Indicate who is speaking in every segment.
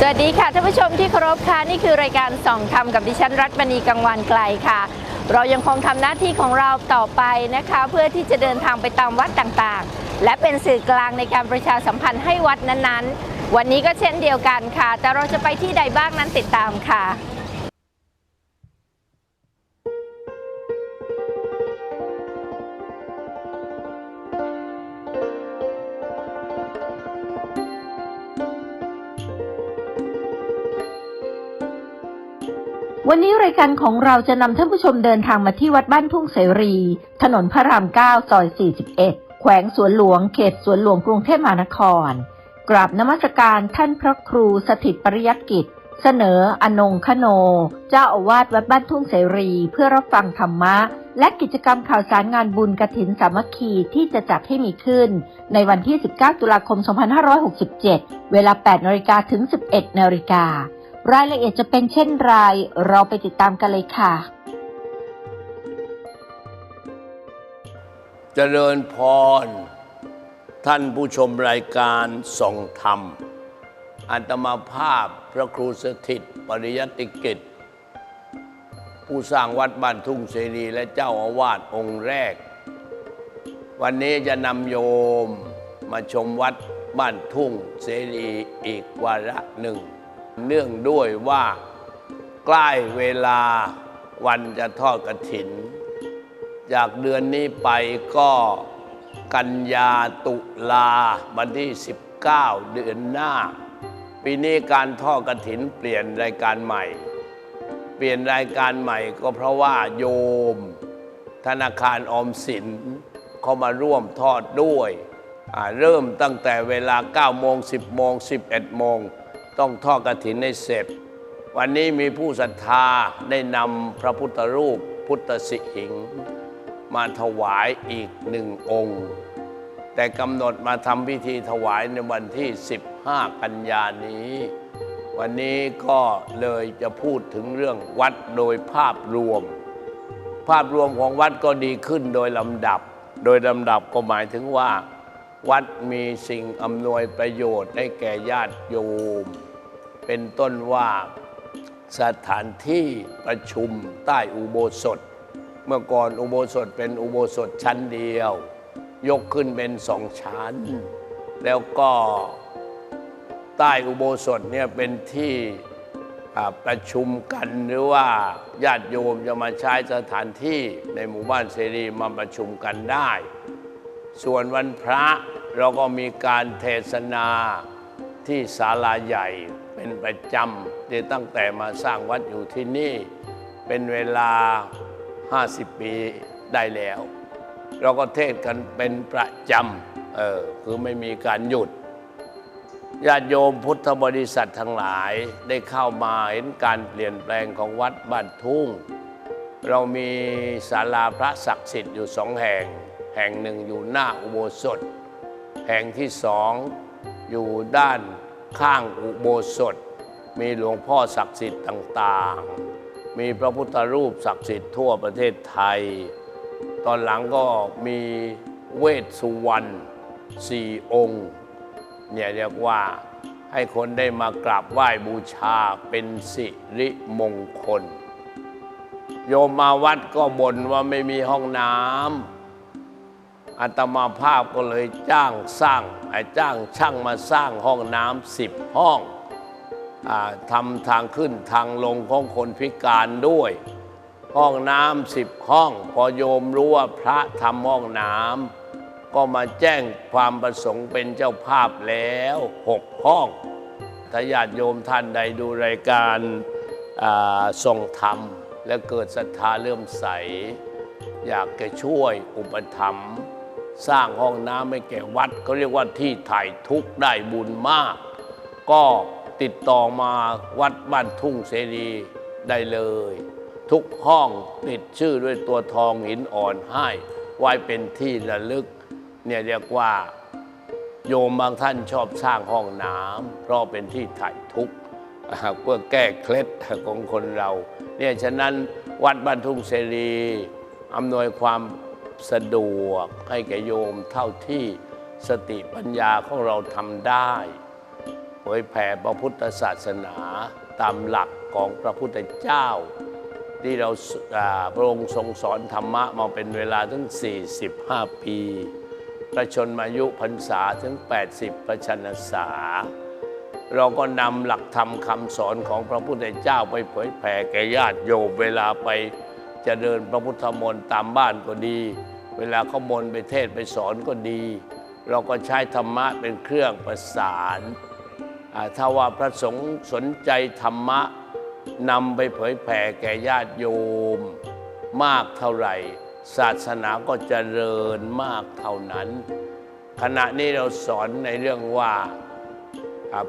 Speaker 1: สวัสดีค่ะท่านผู้ชมที่เคารพค่ะนี่คือรายการส่องธรรมกับดิฉันรัตมณีกังวานไกลค่ะ เรายังคงทำหน้าที่ของเราต่อไปนะคะ เพื่อที่จะเดินทางไปตามวัดต่างๆ และเป็นสื่อกลางในการประชาสัมพันธ์ให้วัดนั้นๆ วันนี้ก็เช่นเดียวกันค่ะ แต่เราจะไปที่ใดบ้างนั้นติดตามค่ะ วันนี้รายการของเราจะนำท่านผู้ชมเดินทางมาที่วัดบ้านทุ่งเสรี ถนนพระราม 9 ซอย 41 แขวงสวนหลวง เขตสวนหลวงกรุงเทพมหานคร กราบนมัสการท่านพระครูสถิตปริยัติกิจ เสนออนงคโน เจ้าอาวาสวัดบ้านทุ่งเสรี เพื่อรับฟังธรรมะ และกิจกรรมข่าวสารงานบุญกระถินสามัคคีที่จะจัดให้มีขึ้น ในวันที่ 19 ตุลาคม 2567 เวลา 8นาฬิกาถึง 11นาฬิกา รายละเอียดจะเป็นเช่นไร เราไปติดตามกันเลยค่ะ
Speaker 2: เจริญพร ท่านผู้ชมรายการส่องธรรม อัตมาภาพพระครูสถิต ปริยติกิจ ผู้สร้างวัดบ้านทุ่งเสรีและเจ้าอาวาสองค์แรก วันนี้จะนำโยมมาชมวัดบ้านทุ่งเสรีอีกวาระหนึ่ง เนื่องด้วยว่าใกล้เวลาวันจะทอดกระถิน จากเดือนนี้ไปก็กันยาตุลาวันที่ 19 เดือนหน้า ปีนี้การทอดกระถินเปลี่ยนรายการใหม่ เปลี่ยนรายการใหม่ก็เพราะว่าโยม ธนาคารออมสินเขามาร่วมทอดด้วย เริ่มตั้งแต่เวลา9โมง10โมง11โมง ต้องทอดกระถินให้เสร็จ วันนี้มีผู้ศรัทธาได้นำพระพุทธรูปพุทธสิหิงค์มาถวายอีกหนึ่งองค์ แต่กำหนดมาทำพิธีถวายในวันที่ 15 กันยานี้ วันนี้ก็เลยจะพูดถึงเรื่องวัดโดยภาพรวม ภาพรวมของวัดก็ดีขึ้นโดยลำดับ โดยลำดับก็หมายถึงว่าวัดมีสิ่งอำนวยประโยชน์ให้แก่ญาติโยม เป็นต้นว่าสถานที่ประชุมใต้อุโบสถ เมื่อก่อนอุโบสถเป็นอุโบสถชั้นเดียว ยกขึ้นเป็นสองชั้น แล้วก็ใต้อุโบสถเนี่ยเป็นที่ประชุมกันหรือว่าญาติโยมจะมาใช้สถานที่ในหมู่บ้านเสรีมาประชุมกันได้ ส่วนวันพระเราก็มีการเทศนาที่ศาลาใหญ่ เป็นประจำที่ตั้งแต่มาสร้างวัดอยู่ที่นี่ เป็นเวลา 50 ปีได้แล้ว เราก็เทศกันเป็นประจำเออคือไม่มีการหยุดญาติโยมพุทธบริษัททั้งหลายได้เข้ามาเห็นการเปลี่ยนแปลงของวัดบ้านทุ่ง เรามีศาลาพระศักดิ์สิทธิ์อยู่สองแห่ง แห่งหนึ่งอยู่หน้าอุโบสถ แห่งที่สองอยู่ด้าน ข้างอุโบสถ มีหลวงพ่อศักดิ์สิทธิ์ต่างๆ มีพระพุทธรูปศักดิ์สิทธิ์ทั่วประเทศไทย ตอนหลังก็มีเวสสุวรรณสี่องค์เนี่ยเรียกว่าให้คนได้มากราบไหว้บูชาเป็นสิริมงคล โยมมาวัดก็บ่นว่าไม่มีห้องน้ำ อาตมาภาพก็เลยจ้างสร้างไอ้จ้างช่างมาสร้างห้องน้ำสิบห้องอทำทางขึ้นทางลงของคนพิการด้วย ห้องน้ำสิบห้อง พอโยมรู้ว่าพระทำห้องน้ำก็มาแจ้งความประสงค์เป็นเจ้าภาพแล้วหกห้องถ้าญาติโยมท่านใดดูรายการอ่าทรงธรรม และเกิดศรัทธาเลื่อมใส อยากจะช่วยอุปถัมภ์ สร้างห้องน้ำให้แก่วัดเขาเรียกว่าที่ถ่ายทุกข์ได้บุญมาก ก็ติดต่อมาวัดบ้านทุ่งเสรีได้เลย ทุกห้องติดชื่อด้วยตัวทองหินอ่อนให้ไว้เป็นที่ระลึก เนี่ยเรียกว่าโยมบางท่านชอบสร้างห้องน้ำเพราะเป็นที่ถ่ายทุกข์เพื่อแก้เคล็ดของคนเรา เนี่ยฉะนั้นวัดบ้านทุ่งเสรีอำนวยความ สะดวกให้แก่โยมเท่าที่สติปัญญาของเราทำได้เผยแผ่พระพุทธศาสนาตามหลักของพระพุทธเจ้า ที่เราอ่าพระองค์ทรงสอนธรรมะมาเป็นเวลาถึง 45 ปีพระชนมายุพรรษาถึง 80 ประชันษา เราก็นำหลักธรรมคำสอนของพระพุทธเจ้าไปเผยแผ่แก่ญาติโยมเวลาไป เจริญพระพุทธมนต์ตามบ้านก็ดี เวลาเขามนต์ไปเทศไปสอนก็ดี เราก็ใช้ธรรมะเป็นเครื่องประสานถ้าว่าพระสงฆ์สนใจธรรมะนำไปเผยแผ่แก่ญาติโยม มากเท่าไหร่ ศาสนาก็เจริญมากเท่านั้น ขณะนี้เราสอนในเรื่องว่า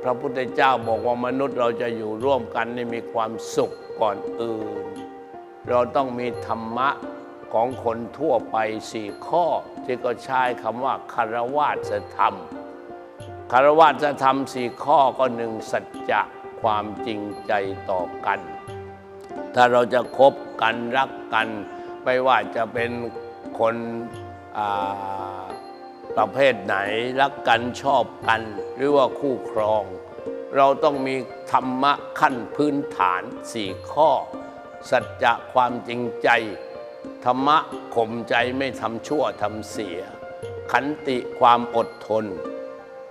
Speaker 2: พระพุทธเจ้าบอกว่ามนุษย์เราจะอยู่ร่วมกันในมีความสุขก่อนอื่น เราต้องมีธรรมะของคนทั่วไปสี่ข้อ ที่ก็ใช้คำว่าคารวาสธรรมคารวะจะทำสี่ข้อก็หนึ่งสัจจะความจริงใจต่อกัน ถ้าเราจะคบกันรักกัน ไม่ว่าจะเป็นคนประเภทไหน รักกันชอบกัน หรือว่าคู่ครอง เราต้องมีธรรมะขั้นพื้นฐานสี่ข้อ สัจจะความจริงใจ ธรรมะข่มใจไม่ทำชั่วทำเสีย ขันติความอดทน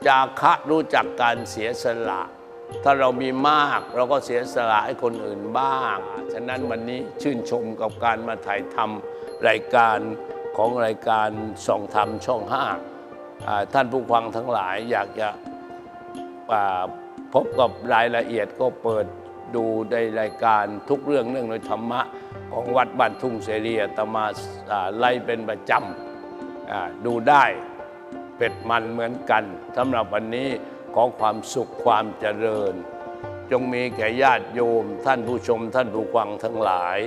Speaker 2: จาคะรู้จักการเสียสละ ถ้าเรามีมากเราก็เสียสละให้คนอื่นบ้าง ฉะนั้นวันนี้ชื่นชมกับการมาถ่ายทำรายการของรายการส่องธรรมช่องห้าท่านผู้ฟังทั้งหลายอยากจะพบกับรายละเอียดก็เปิด ดูในรายการทุกเรื่องเรื่องในธรรมะของวัดบ้านทุ่งเสรีตมาอ่าไล่เป็นประจำดูได้เป็ดมันเหมือนกันสำหรับวันนี้ขอความสุขความเจริญ จงมีแก่ญาติโยม ท่านผู้ชมท่านผู้ฟังทั้งหลาย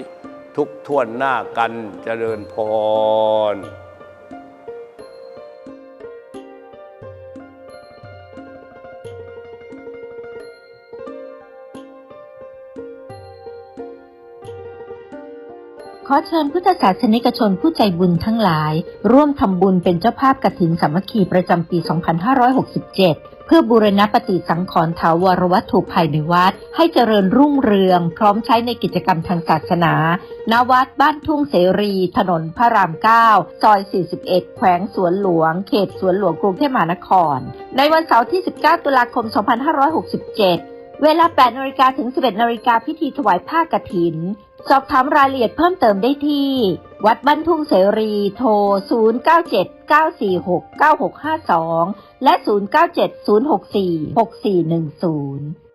Speaker 2: ทุกท่วนหน้ากันเจริญพร
Speaker 1: ขอเชิญพุทธศาสนิกชนผู้ใจบุญทั้งหลาย ร่วมทำบุญเป็นเจ้าภาพกฐินสามัคคีประจำปี 2567 เพื่อบูรณปฏิสังขรณ์ถาวรวัตถุภายในวัด ให้เจริญรุ่งเรือง พร้อมใช้ในกิจกรรมทางศาสนา ณ วัดบ้านทุ่งเสรี ถนนพระราม 9 ซอย 41 แขวงสวนหลวง เขตสวนหลวงกรุงเทพมหานคร ในวันเสาร์ที่ 19 ตุลาคม 2567 เวลา 8 นาฬิกาถึง 11 นาฬิกาพิธีถวายผ้ากฐิน สอบถามรายละเอียดเพิ่มเติมได้ที่ วัดบ้านทุ่งเสรีโทร 0979469652 และ 0970646410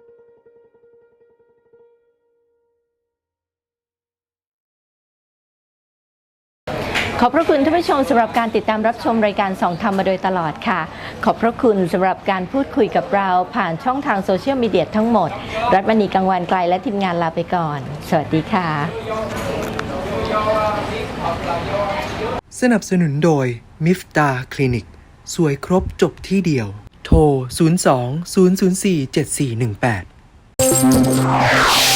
Speaker 3: อบพระคุณท่านผู้ชมสำหรับการติดตามรับชมรายการส่องธรรมมาโดยตลอดค่ะ ขอบพระคุณสำหรับการพูดคุยกับเราผ่านช่องทางโซเชียลมีเดียทั้งหมด รัฐมณีกังวานไกลและทีมงานลาไปก่อน สวัสดีค่ะ
Speaker 4: สนับสนุนโดยมิฟตาคลินิกสวยครบจบที่เดียว โทร 02 004 7418